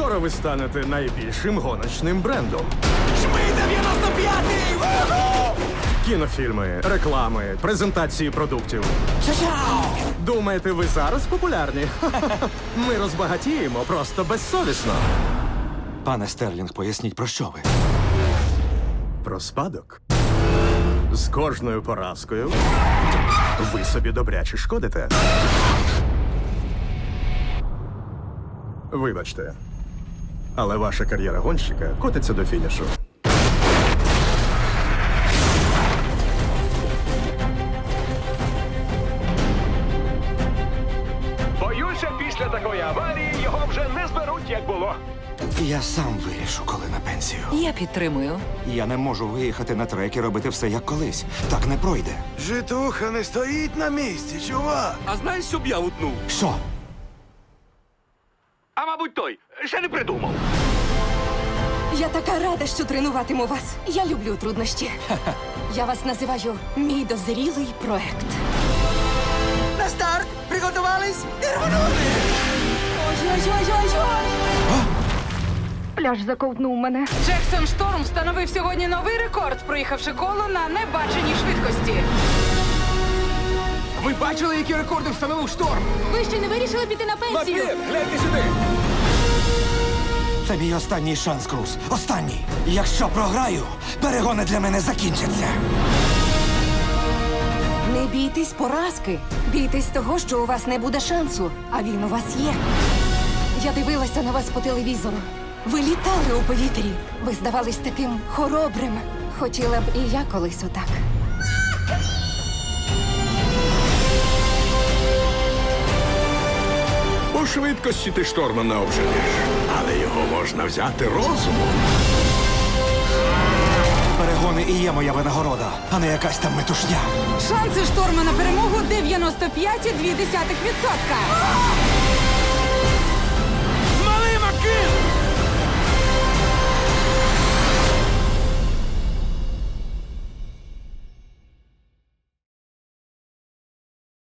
Скоро ви станете найбільшим гоночним брендом. Жми 95-й! Кінофільми, реклами, презентації продуктів. Ча-чау! Думаєте, ви зараз популярні? Ми розбагатіємо просто безсовісно. Пане Стерлінг, поясніть про що ви? Про спадок. З кожною поразкою ви собі добряче шкодите. Вибачте. Але ваша кар'єра гонщика котиться до фінішу. Боюся, після такої аварії його вже не зберуть, як було. Я сам вирішу, коли на пенсію. Я підтримую. Я не можу виїхати на трек і робити все як колись. Так не пройде. Житуха не стоїть на місці, чувак! А знаєш, щоб я утнув? Що? А мабуть, той ще не придумав. Я така рада, що тренуватиму вас. Я люблю труднощі. Я вас називаю мій дозрілий проект. На старт! Приготувались і рванули! Ой-ой-ой-ой-ой! Пляж заковтнув мене. Джексон Шторм встановив сьогодні новий рекорд, проїхавши коло на небаченій швидкості. Ви бачили, які рекорди встановив шторм? Ви ще не вирішили піти на пенсію? гляньте сюди. Це мій останній шанс, Круз. Останній. Якщо програю, перегони для мене закінчаться. Не бійтесь поразки. Бійтесь того, що у вас не буде шансу, а він у вас є. Я дивилася на вас по телевізору. Ви літали у повітрі. Ви здавались таким хоробрим. Хотіла б і я колись отак. Швидкості ти шторма не обженеш, але його можна взяти розумом. Перегони і є моя винагорода, а не якась там метушня. Шанси шторма на перемогу 95,2%. Змали Макин!